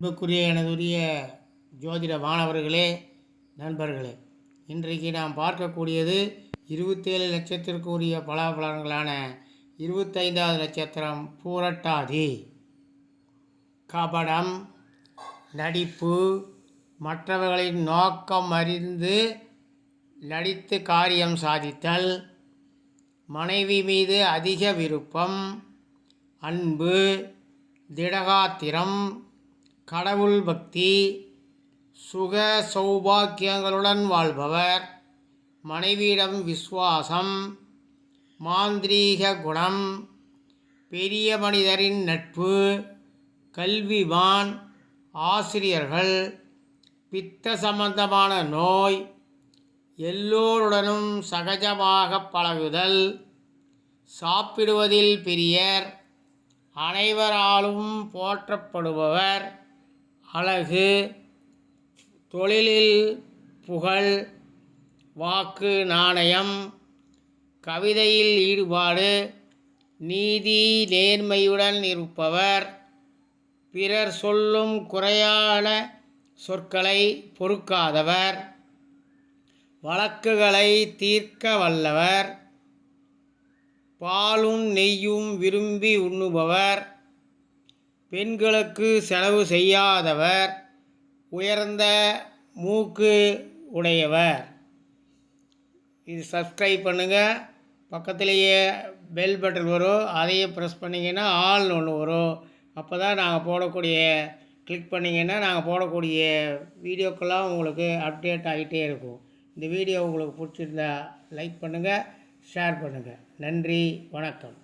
அன்புக்குரிய எனதுரிய ஜோதிட மாணவர்களே நண்பர்களே இன்றைக்கு நாம் பார்க்கக்கூடியது இருபத்தேழு நட்சத்திரக்கு உரிய பலாபலன்களான இருபத்தைந்தாவது நட்சத்திரம் பூரட்டாதி. கபடம் நடிப்பு மற்றவர்களின் நோக்கம் அறிந்து நடித்து காரியம் சாதித்தல் மனைவி மீது அதிக விருப்பம் அன்பு திடகாத்திரம் கடவுள் பக்தி சுக சௌபாக்கியங்களுடன் வாழ்பவர் மனைவியிடம் விசுவாசம் மாந்திரீக குணம் பெரிய மனிதரின் நட்பு கல்விமான் ஆசிரியர்கள் பித்த சம்பந்தமான நோய் எல்லோருடனும் சகஜமாக பழகுதல் சாப்பிடுவதில் பிரியர் அனைவராலும் போற்றப்படுபவர் அழகு தொழிலில் புகழ் வாக்கு நாணயம் கவிதையில் ஈடுபாடு நீதி நேர்மையுடன் இருப்பவர் பிறர் சொல்லும் குறையான சொற்களை பொறுக்காதவர் வழக்குகளை தீர்க்க வல்லவர் பாலும் நெய்யும் விரும்பி உண்ணுபவர் பெண்களுக்கு செலவு செய்யாதவர் உயர்ந்த மூக்கு உடையவர். இது சப்ஸ்கிரைப் பண்ணுங்கள் பக்கத்துலேயே பெல் பட்டன் வரும். அதையும் ப்ரெஸ் பண்ணிங்கன்னா ஆள்னு ஒன்று வரும். அப்போ தான் நாங்கள் போடக்கூடிய கிளிக் பண்ணிங்கன்னா நாங்கள் போடக்கூடிய வீடியோக்கெல்லாம் உங்களுக்கு அப்டேட் ஆகிட்டே இருக்கும். இந்த வீடியோ உங்களுக்கு பிடிச்சிருந்தா லைக் பண்ணுங்கள் ஷேர் பண்ணுங்கள் நன்றி வணக்கம்.